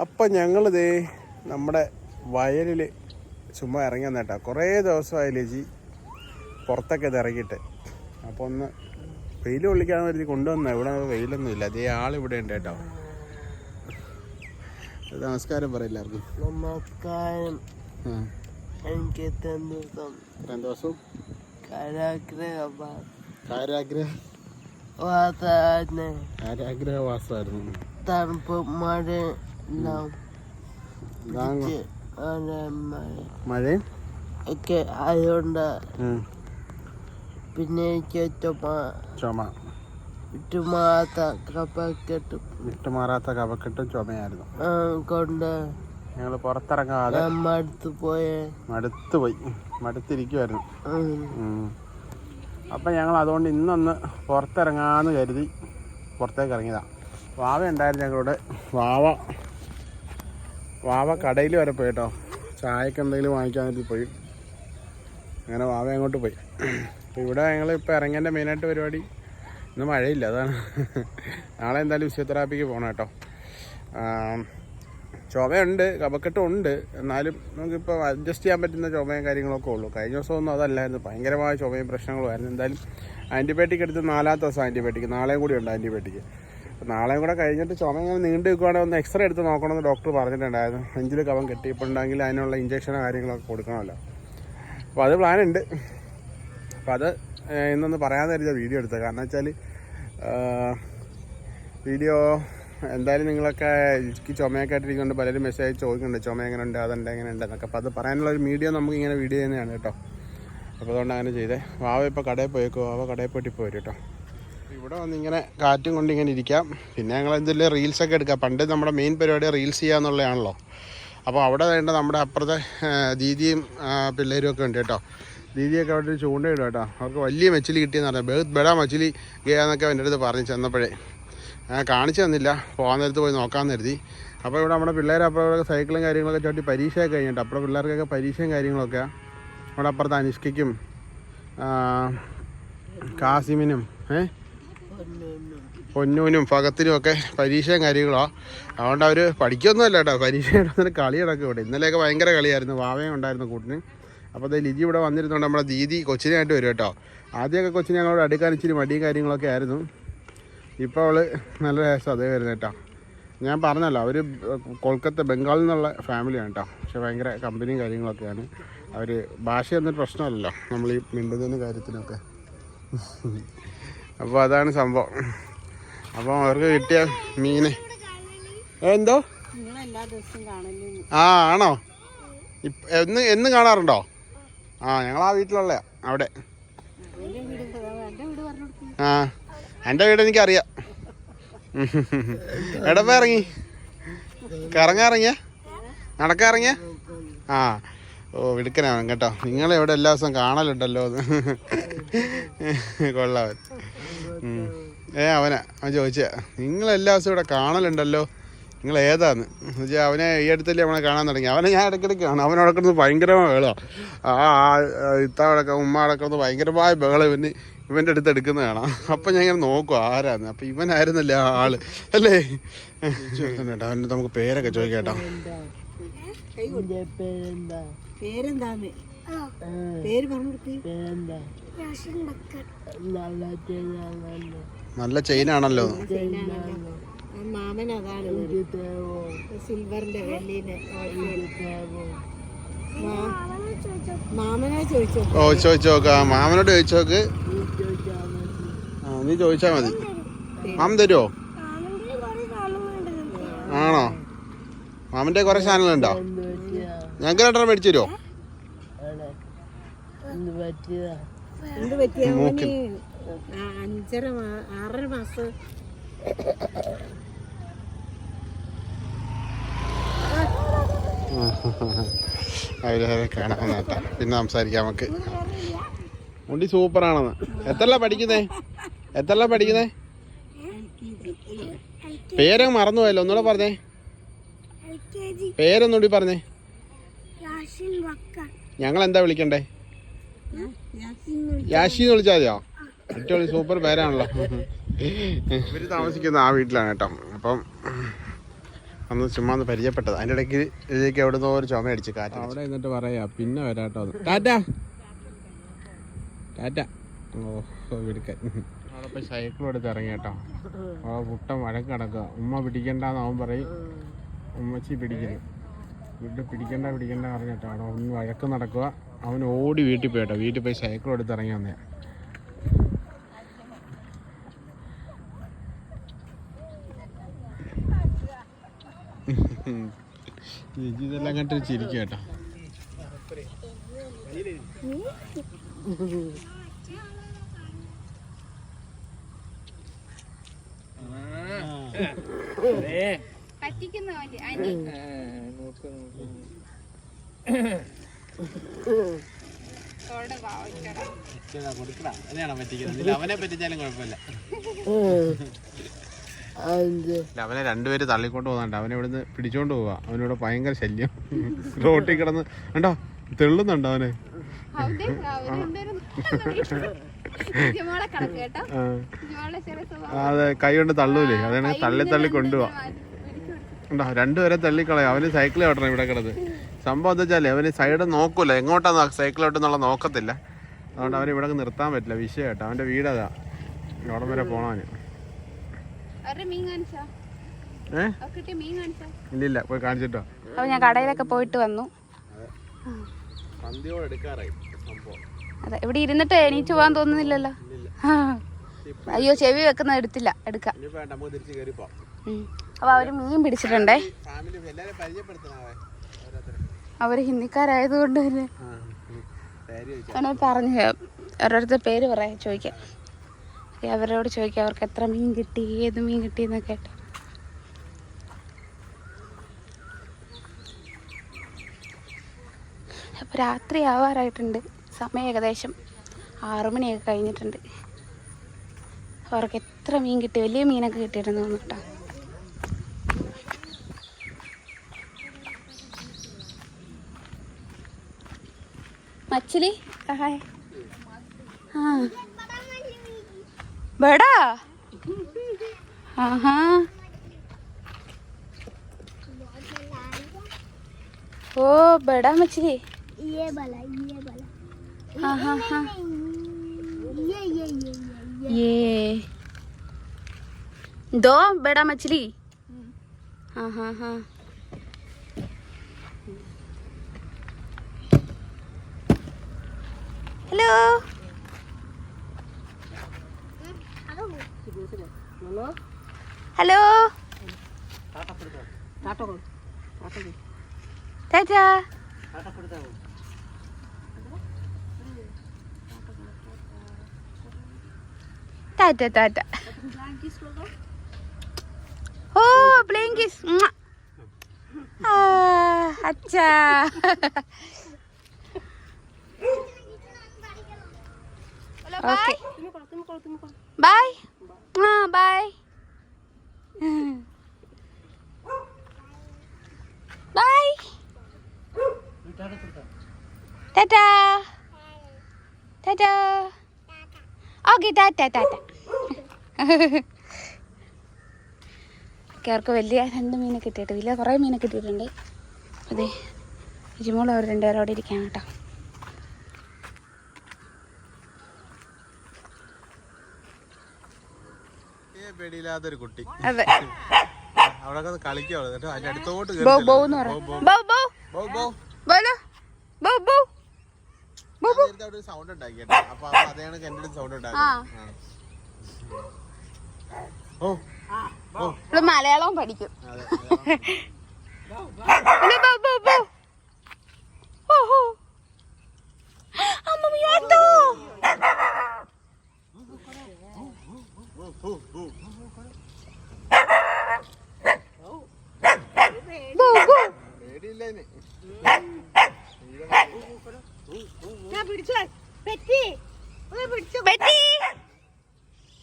അപ്പം ഞങ്ങളിതേ നമ്മുടെ വയലിൽ ചുമ്മാ ഇറങ്ങി വന്നേട്ടാ. കുറേ ദിവസമായി ലജി പുറത്തൊക്കെ ഇത് ഇറങ്ങിയിട്ട്. അപ്പോൾ ഒന്ന് വെയിൽ കൊള്ളിക്കാൻ കരുതി കൊണ്ടുവന്ന. ഇവിടെ വെയിലൊന്നും ഇല്ല. അതേ ആളിവിടെ ഉണ്ട് കേട്ടോ. നമസ്കാരം പറയില്ല നമസ്കാരം. എനിക്ക് ദിവസവും കരാഗ്രഹ കാരാഗ്രഹ? വാസായിരുന്നു കാരാഗ്രഹവാസമായിരുന്നു. തണുപ്പ് മഴ മഴ? മഴയും ഒക്കെ ആയതുകൊണ്ട് പിന്നെ എനിക്ക് ചുമ ചുമ. വിട്ടുമാറാത്ത കപക്കെട്ടും വിട്ടുമാറാത്ത കപക്കെട്ടും ചുമയായിരുന്നു. കൊണ്ട് ഞങ്ങൾ പുറത്തിറങ്ങാതെ ഞാൻ മടുത്തു പോയ. മടുത്ത് പോയി. മടുത്തിരിക്കുമായിരുന്നു. അപ്പം ഞങ്ങൾ അതുകൊണ്ട് ഇന്നൊന്ന് പുറത്തിറങ്ങാന്ന് കരുതി പുറത്തേക്ക് ഇറങ്ങിയതാണ് വാവ ഉണ്ടായിരുന്നു ഞങ്ങളുടെ. വാവ വാവ കടയിൽ വരെ പോയി കേട്ടോ ചായക്ക് എന്തെങ്കിലും വാങ്ങിക്കാൻ വേണ്ടി പോയി. അങ്ങനെ വാവ അങ്ങോട്ട് പോയി. ഇവിടെ ഞങ്ങൾ ഇപ്പോൾ ഇറങ്ങേണ്ട മെയിനായിട്ട് പരിപാടി ഇന്ന് മഴയില്ല അതാണ്. നാളെ എന്തായാലും ഫിസിയോതെറാപ്പിക്ക് പോകണം കേട്ടോ. ചുമയുണ്ട് കപക്കെട്ടുണ്ട് എന്നാലും നമുക്കിപ്പോൾ അഡ്ജസ്റ്റ് ചെയ്യാൻ പറ്റുന്ന ചുമയും കാര്യങ്ങളൊക്കെ ഉള്ളൂ. കഴിഞ്ഞ ദിവസം ഒന്നും അതല്ലായിരുന്നു. ഭയങ്കരമായ ചുമയും പ്രശ്നങ്ങളുമായിരുന്നു എന്തായാലും ആന്റിബയോട്ടിക് എടുത്ത് നാലാമത്തെ ദിവസം ആന്റിബയോട്ടിക് നാളെയും കൂടി ഉണ്ട് ആന്റിബയോട്ടിക് അപ്പോൾ നാളെയും കൂടെ കഴിഞ്ഞിട്ട് ചുമ ഇങ്ങനെ നീണ്ടു നിൽക്കുവാണെങ്കിൽ ഒന്ന് എക്സ്റേ എടുത്ത് നോക്കണമെന്ന് ഡോക്ടർ പറഞ്ഞിട്ടുണ്ടായിരുന്നു. നെഞ്ചിൽ കവം കെട്ടിയിട്ടുണ്ടെങ്കിൽ അതിനുള്ള ഇഞ്ചക്ഷനോ കാര്യങ്ങളൊക്കെ കൊടുക്കണമല്ലോ. അപ്പോൾ അത് പ്ലാനുണ്ട് അപ്പോൾ അത് ഇന്നൊന്ന് പറയാൻ കരുതിയ വീഡിയോ എടുത്തത്. കാരണം വെച്ചാൽ വീഡിയോ എന്തായാലും നിങ്ങളൊക്കെ എനിക്ക് ചുമയൊക്കെ ആയിട്ടിരിക്കുന്നുണ്ട്. പലരും മെസ്സേജ് ചോദിക്കുന്നുണ്ട് ചുമ എങ്ങനെ ഉണ്ട് അതുണ്ട് എങ്ങനെ ഉണ്ട് എന്നൊക്കെ. അപ്പോൾ അത് പറയാനുള്ള ഒരു മീഡിയ നമുക്ക് ഇങ്ങനെ വീഡിയോ തന്നെയാണ് കേട്ടോ. അപ്പോൾ അതുകൊണ്ട് അങ്ങനെ ചെയ്തേ. വാവ ഇപ്പോൾ കടയിൽ പോയേക്കോ? വാവ കടയിൽ പോയിട്ട് വരും കേട്ടോ. ഇവിടെ വന്ന് ഇങ്ങനെ കാറ്റും കൊണ്ട് ഇങ്ങനെ ഇരിക്കാം. പിന്നെ ഞങ്ങൾ എന്തെങ്കിലും റീൽസൊക്കെ എടുക്കാം. പണ്ട് നമ്മുടെ മെയിൻ പരിപാടി റീൽസ് ചെയ്യുക എന്നുള്ളതാണല്ലോ. അപ്പോൾ അവിടെ വേണ്ട നമ്മുടെ അപ്പുറത്തെ ദീദിയും പിള്ളേരും ഒക്കെ ഉണ്ട് കേട്ടോ. ദീദിയൊക്കെ അവിടെ ഒരു ചൂണ്ടയിടും കേട്ടോ. അവർക്ക് വലിയ മച്ചിലി കിട്ടിയെന്ന് പറഞ്ഞാൽ ബേത് ബെടാ മച്ചിലി ഗയാന്നൊക്കെ എന്റെ അടുത്ത് പറഞ്ഞു ചെന്നപ്പോഴേ. കാണിച്ചു തന്നില്ല. പോകാൻ നേരത്ത് പോയി നോക്കാൻ കരുതി. അപ്പോൾ ഇവിടെ നമ്മുടെ പിള്ളേർ അപ്പോൾ സൈക്കിളും കാര്യങ്ങളൊക്കെ ചവിട്ടി പരീക്ഷയൊക്കെ കഴിഞ്ഞിട്ട് അപ്പുറം പിള്ളേർക്കൊക്കെ പരീക്ഷയും കാര്യങ്ങളൊക്കെ. അവിടെ അപ്പുറത്ത് അനുഷ്കയ്ക്കും കാസിമിനും ഏഹ് പൊന്നൂനും ഫകത്തിനും ഒക്കെ പരീക്ഷയും കാര്യങ്ങളോ. അതുകൊണ്ട് അവർ പഠിക്കൊന്നുമല്ല കേട്ടോ. പരീക്ഷ എഴുതുന്നതിന് കളി നടക്കും ഇവിടെ. ഇന്നലെയൊക്കെ ഭയങ്കര കളിയായിരുന്നു. വാവയും ഉണ്ടായിരുന്നു കൂട്ടിന്. അപ്പോൾ അത് ലിജി ഇവിടെ വന്നിരുന്നുണ്ട് നമ്മുടെ ദീദി കൊച്ചിനായിട്ട് വരും കേട്ടോ. ആദ്യമൊക്കെ കൊച്ചിനെ ഞങ്ങളോട് അടുക്കാൻ ഇച്ചിരി മടിയും കാര്യങ്ങളൊക്കെ ആയിരുന്നു. ഇപ്പോൾ അവൾ നല്ല രസം അതേ വരുന്നത് കേട്ടോ. ഞാൻ പറഞ്ഞല്ലോ അവർ കൊൽക്കത്ത ബംഗാളിൽ നിന്നുള്ള ഫാമിലിയാണ് കേട്ടോ. പക്ഷെ ഭയങ്കര കമ്പനിയും കാര്യങ്ങളൊക്കെയാണ്. അവർ ഭാഷയൊന്നും പ്രശ്നമല്ലല്ലോ. നമ്മൾ ഈ മിണ്ടുന്നതിന് കാര്യത്തിനൊക്കെ. അപ്പോൾ അതാണ് സംഭവം. അപ്പോൾ അവർക്ക് കിട്ടിയ മീന്. എന്തോ? ആ ആണോ? എന്ന് എന്ന് കാണാറുണ്ടോ? ആ ഞങ്ങൾ ആ വീട്ടിലുള്ള അവിടെ. ആ എന്റെ വീട് എനിക്കറിയാം. എടപ്പ ഇറങ്ങി. നടക്കാൻ ഇറങ്ങിയ? ആ. ഓ വിടുക്കനാണ് കേട്ടോ. നിങ്ങളെവിടെ എല്ലാ ദിവസവും കാണലുണ്ടല്ലോ അത് കൊള്ളാവൻ. ഏ അവനാ. അവൻ ചോദിച്ചേ നിങ്ങൾ എല്ലാ ദിവസവും ഇവിടെ കാണലുണ്ടല്ലോ? നിങ്ങൾ ഏതാന്ന്? വെച്ചാൽ അവനെ ഈ അടുത്തല്ലേ അവനെ കാണാൻ തുടങ്ങി. അവനെ ഞാൻ ഇടയ്ക്കിടയ്ക്ക് കാണും. അവൻ കിടന്ന് ഭയങ്കരമായ ബഹളോ. ആ ആ, ഇത്ത അവിടെ ഉമ്മ അടക്കുന്നത് ഭയങ്കര ഭയങ്കരമായ ബഹളം. ഇവന് ഇവന്റെ അടുത്ത് എടുക്കുന്ന കാണാം. അപ്പം ഞാൻ ഇങ്ങനെ നോക്കും ആരാന്ന്? അപ്പം ഇവനായിരുന്നല്ലേ ആ ആൾ. അല്ലേ? കേട്ടോ അവന്റെ നമുക്ക് പേരൊക്കെ ചോദിക്കാം കേട്ടോ പേരെന്താ പേര് പറഞ്ഞു പേരെന്താ? നല്ല ചെയിൻ ആണല്ലോ. മാമൻ അതാണ് സിൽവറിന്റെ വെള്ളിന്റെ ഓ ചോദിച്ചോക്ക മാമനോട് ചോദിച്ചോക്ക് ആ നീ ചോദിച്ചാ മതി. മാമൻ തരുമോ ആണോ? മാമന്റെ കുറേ സാധനങ്ങളുണ്ടോ? ഞങ്ങൾക്ക് രണ്ടെണ്ണം മേടിച്ചു തരുമോ എന്ത് പറ്റിയ? അഞ്ചര ആറര മാസം. പിന്നെ സംസാരിക്കാം നമുക്ക്. ഉണ്ടി സൂപ്പറാണെന്ന്. എത്രല്ല പഠിക്കുന്നേ? എത്രല്ല പഠിക്കുന്നേ? പേരങ്ങ് മറന്നുപോയല്ലോ. ഒന്നുകൂടെ പറഞ്ഞേ. പേരൊന്നുകൂടി പറഞ്ഞേ. ഞങ്ങൾ എന്താ വിളിക്കണ്ടേ? യാഷി എന്ന് വിളിച്ചാൽ മതിയോ? ഏറ്റവും സൂപ്പർ പേരാണല്ലോ. ഇവർ താമസിക്കുന്ന ആ വീട്ടിലാണ് കേട്ടോ. അപ്പം അന്ന് ചുമ്മാ ഒന്ന് പരിചയപ്പെട്ടത്. അതിന്റെ ഇടയ്ക്ക് ഇതിലേക്ക് എവിടെ നിന്നോ ഒരു ചുമ അടിച്ച് കാറ്റ് അവിടെ എന്നിട്ട് പറയാ. പിന്നെ വരാട്ടോ ടാറ്റ. ടാറ്റ. ഓ വിടുക്കൻ അവിടെ സൈക്കിൾ എടുത്ത് ഇറങ്ങി കേട്ടോ. ആ പുട്ടം വഴക്ക് കിടക്കുക ഉമ്മ പിടിക്കണ്ടെന്ന് അവൻ പറയും. ഉമ്മച്ചി പിടിക്കുന്നു വീട്ടിൽ പിടിക്കണ്ട പിടിക്കണ്ട പറഞ്ഞിട്ടോ അവിടെ ഒന്ന് വഴക്ക് നടക്കുക. അവൻ ഓടി വീട്ടിൽ പോയിട്ടോ വീട്ടിൽ പോയി സൈക്കിൾ എടുത്ത് ഇറങ്ങി വന്നേ. ഇതെല്ലാം കണ്ടിട്ട് ചിരിക്കും കേട്ടോ. പറ്റിക്കുന്നോ അനി. വായിക്കണം അവനെ രണ്ടുപേര് തള്ളിക്കൊണ്ട് പോകുന്നുണ്ട് അവനെ ഇവിടുന്ന് പിടിച്ചോണ്ട് പോവാ. അവനിവിടെ ഭയങ്കര ശല്യം. റോട്ടിൽ കിടന്ന് കണ്ടോ? തെള്ളുന്നുണ്ടോ അവന്? അതെ കൈ കൊണ്ട് തള്ളൂലേ? അതാണ് തള്ളി തള്ളി കൊണ്ടുപോവാ. ഉണ്ടോ രണ്ടുപേരെ തള്ളിക്കളയാ. അവന് സൈക്കിൾ ഓട്ടണം ഇവിടെ കിടന്ന്. സംഭവം എന്താ വെച്ചാൽ അവന് സൈഡ് നോക്കൂല. എങ്ങോട്ടാ സൈക്കിളോട്ടെന്നുള്ള നോക്കത്തില്ല. അതുകൊണ്ട് അവന് ഇവിടെ നിർത്താൻ പറ്റില്ല. വിഷയമായിട്ട് അവന്റെ അവന്റെ വീട് അതാ. അവിടെ വരെ പോണവന്. ഇല്ല മീൻ കാണിച്ചോ? ഏ? അവർക്ക് മീൻ കാണിച്ചോ? ഇല്ലില്ല. പോയി കാണിച്ചിട്ടോ. അപ്പൊ ഞാൻ കടയിലൊക്കെ പോയിട്ട് വന്നു. പന്തിയോട് എടുക്കാറായി സംഭവം. അതെ ഇവിടെ ഇരുന്നിട്ട് എണീറ്റ് പോകാൻ തോന്നുന്നില്ലല്ലോ. ആ. അയ്യോ ചെവി വെക്കുന്ന എടുത്തില്ല. എടുക്കാം. അപ്പൊ അവർ മീൻ പിടിച്ചിട്ടുണ്ടേ. ഫാമിലി ഹിന്ദിക്കാരായത് കൊണ്ട് അവർ ഹിന്ദിക്കാരായതുകൊണ്ട് തന്നെ അവനെ പറഞ്ഞു അവരുടെ പേര് പറയാം ചോദിക്കാം. അവരോട് ചോദിക്കാം അവർക്ക് എത്ര മീൻ കിട്ടി ഏത് മീൻ കിട്ടി എന്നൊക്കെ ആയിട്ട് അപ്പോൾ രാത്രി ആവാറായിട്ടുണ്ട്. സമയം ഏകദേശം ആറു മണിയൊക്കെ കഴിഞ്ഞിട്ടുണ്ട്. അവർക്ക് എത്ര മീൻ കിട്ടി വലിയ മീനൊക്കെ കിട്ടിയിട്ടുണ്ട് തോന്നുന്നു കേട്ടോ. मछली? कहाँ है? हाँ। बड़ा? हाँ हाँ। ओ बड़ा मछली। ये वाला ये वाला। हाँ हाँ हाँ। ये ये ये ये ये। दो बड़ा मछली। हाँ हाँ हाँ। Halo. Halo. Halo. ada, tata. Oh, blankies. Ah, acha. Okay bye ആ bye bye tata tata okay tata tata ഒക്കെ അവർക്ക് വലിയ രണ്ട് മീനെ കിട്ടിയിട്ട് വലിയ കുറേ മീനെ കിട്ടിയിട്ടുണ്ട്. അതെ ജിമോൾ അവർ രണ്ടുപേരും അവിടെ ഇരിക്കുകയാണ് കേട്ടോ. പേടിയില്ലാത്തൊരു കുട്ടി. അതെ. അവിടെ കളിക്കാ എന്നിട്ട് അതിന്റെ അടുത്തോട്ട് ബൗ ബൗ എന്ന് പറയാം ബൗ. ബൗ ബൗ. ബൗ ബോലോ ബൗ ബൗ. ഞാൻ നേരത്തെ അവിടെ ഒരു സൗണ്ട് ഉണ്ടാക്കി കേട്ടോ അപ്പൊ അവൻ അതേ കണക്ക് എന്റെ അടുത്ത് സൗണ്ട് ഉണ്ടാക്കി ആ. ഓ ഓ മലയാളം പഠിക്കും അതെ ഇല്ല, ബൗ ബൗ ബൗ ഓഹോ അമ്മ മിയാട്ടോ ബൗ ബൗ പേടിയില്ല ഇനി ഞാൻ പിടിച്ചോ പെറ്റി ഒന്ന് പിടിച്ചോ ബെറ്റി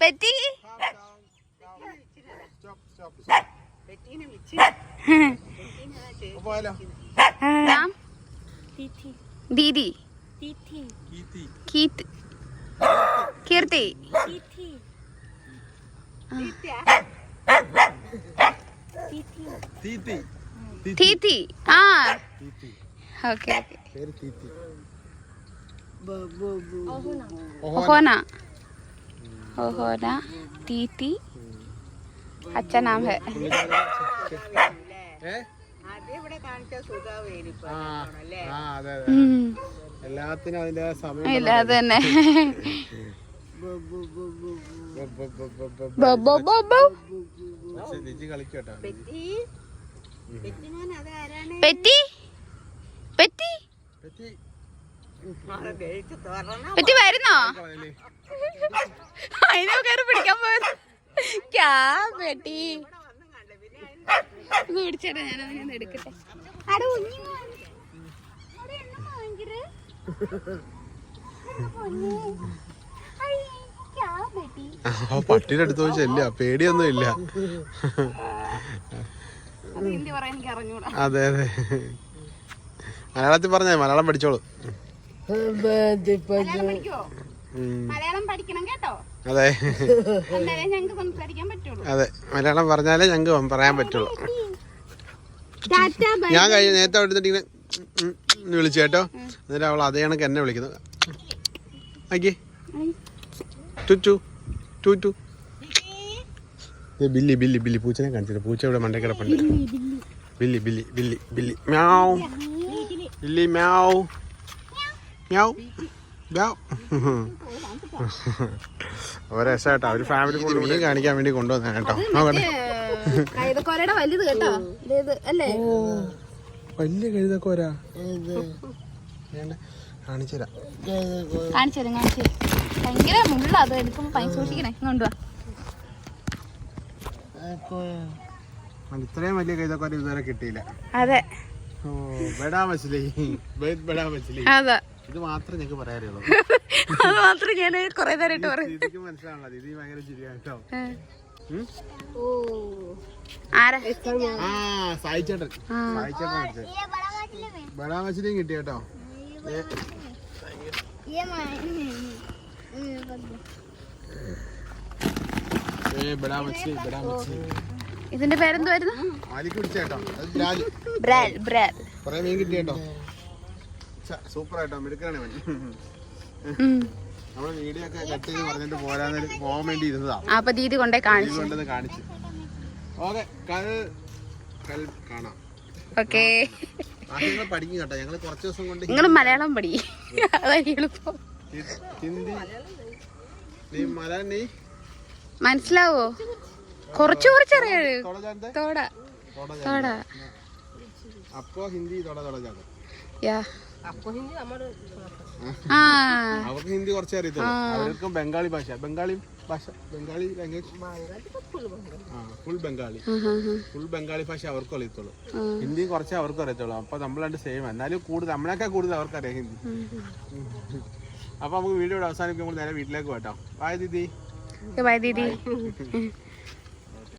ബെറ്റി കീർത്തി. കീത്ത് കീർത്തി. തീത്തി. തീത്തി ആ. Okay okay. പേര് തീത്തി ओहोना ओहोना तीती अच्छा नाम है ഏ ആദ്യം ഇവിടെ കാണിച്ച സുഖാവേലിപ്പ ആ അല്ലേ ആ അതെ അതെ ഉം. എല്ലാത്തിനും അതിന്റെ സമയം ഇല്ല അത് തന്നെ ബ- ബ- ബ- ബ- ബ- ബോ ബോ ബോ ബോ. പക്ഷെ ലിജി കളിക്കട്ടോ പെറ്റി പെറ്റി മോൻ അതാരാണ് പെറ്റി പെറ്റി വരുന്നോ? അതിനെ കയറി പിടിക്കാൻ പോയത്. ക്യാ പെട്ടി. മേടിച്ചേട്ടാ ഞാൻ അതിനെ എടുക്കട്ടെ. കുഞ്ഞി. അവിടെ പട്ടിയുടെ അടുത്ത് വെച്ചല്ല ചെല്ല പേടിയൊന്നും ഇല്ല. ഹിന്ദി പറയാൻ എനിക്ക് അറിഞ്ഞൂടാ. അതെ അതെ. മലയാളത്തിൽ പറഞ്ഞേ മലയാളം പഠിച്ചോളൂ. മലയാളം പഠിക്കണം കേട്ടോ. അതെ. അതെ. മലയാളം പറഞ്ഞാലേ ഞങ്ങൾക്ക് പറയാൻ പറ്റുള്ളൂ. ഞാൻ കഴിഞ്ഞ നേരത്തെ ഇങ്ങനെ എന്ന് വിളിച്ചു കേട്ടോ. എന്നിട്ട് അവൾ അതേ കണക്ക് എന്നെ വിളിക്കുന്നത്. ആക്കി. ടു ടു ബില്ലി ബില്ലി ബില്ലി. പൂച്ചനെ കാണിച്ചിട്ട് പൂച്ച ഇവിടെ മണ്ടേ കിടപ്പുണ്ട്. ബില്ലി ബില്ലി. ബില്ലി ബില്ലി മ്യാവ്. ബില്ലി മ്യാവ്. മ്യാവ് മ്യാവ് ഒരു രസമായിട്ടോ ഒരു ഫാമിലി ഫുള്ള് മീൻ കാണിക്കാൻ വേണ്ടി കൊണ്ടുവന്നാണ് കേട്ടോ. നോക്കട്ടെ. വലുത് കേട്ടോ. ഇത് അല്ലേ? വലിയ കഴുതക്കോര കാണിച്ചുതരാം കാണിച്ചു തരും. കാണിച്ചു ഭയങ്കര മുള്ള അത് എടുക്കുമ്പോ പൈസ സൂക്ഷിക്കണേ. കൊണ്ടുവാ. ഇത്രയും വലിയ കഴുതക്കോര ഇതുവരെ കിട്ടിയില്ല. അതെ. ഓ ബെടാ മച്ചിലി ബെടാ മച്ചിലി അതെ. ഇത് മാത്രം ഞങ്ങൾക്ക് പറയാറിയുള്ളൂ അത് മാത്രം ഞാൻ കൊറേ നേരമായിട്ട് പറയും ഇതിക്ക് മനസ്സിലാണല്ലോ ഇത് ഭയങ്കര ചിരിയാണ് കേട്ടോ ഉം? ആരാ ആ സായി ചേട്ടൻ ആ. സായി ചേട്ടൻ അടിച്ചത് ये बड़ा मछली में ബെടാ മച്ചിലിയും കിട്ടി കേട്ടോ ഏ, ये मैं ഏ ബെടാ മച്ചിലി ബെടാ മച്ചിലി ഇതിന്റെ പേരെന്തുവായിരുന്നു ആലിക്ക് പിടിച്ച കേട്ടോ അത് ബ്രാല് ബ്രാഡ് ബ്രാഡ് കൊറേ മീൻ കിട്ടി കേട്ടോ സൂപ്പർ ആയിട്ടോ മിടുക്കാണ് നമ്മൾ വീഡിയോ ഒക്കെ കട്ട് ചെയ്ത് പറഞ്ഞിട്ട് പോരാന്ന് പോകാൻ വേണ്ടി ഇരുന്നതാ. അപ്പൊ ദീദി കൊണ്ടേ കാണിച്ചു. കൊണ്ടത് കാണിച്ചു. ഓക്കെ കൽ കൽ കാണാം. ഓക്കേ. പഠിക്കും കേട്ടോ. ഞങ്ങൾ കുറച്ച് ദിവസം കൊണ്ട് നിങ്ങൾ മലയാളം പഠി. അതായിരിക്കും ഹിന്ദി. നീ മലയാളം നീ? മനസ്സിലാവോ? കുറച്ച് കുറച്ചറിയാ. തോട തോട. അപ്പോ ഹിന്ദി തോട തോട യാ അപ്പൊ ഹിന്ദി നമ്മുടെ ആ. അവർക്ക് ഹിന്ദി കുറച്ചേ അറിയത്തുള്ളൂ അവർക്കും ബംഗാളി ഭാഷ. ബംഗാളി ഭാഷ Bengali language full Bengali. Full Bengali. ഭാഷ അവർക്കും അറിയത്തുള്ളൂ. ഹിന്ദി കുറച്ച് അവർക്കും അറിയത്തുള്ളൂ. അപ്പൊ നമ്മൾ രണ്ട് സെയിം എന്നാലും കൂടുതൽ നമ്മളെക്കാൾ കൂടുതൽ അവർക്കറിയാം ഹിന്ദി. അപ്പൊ നമുക്ക് വീഡിയോ അവസാനിപ്പിക്കുമ്പോൾ നേരെ വീട്ടിലേക്ക് പോട്ടോ ബായ് ദീദി ബൈ ദീദി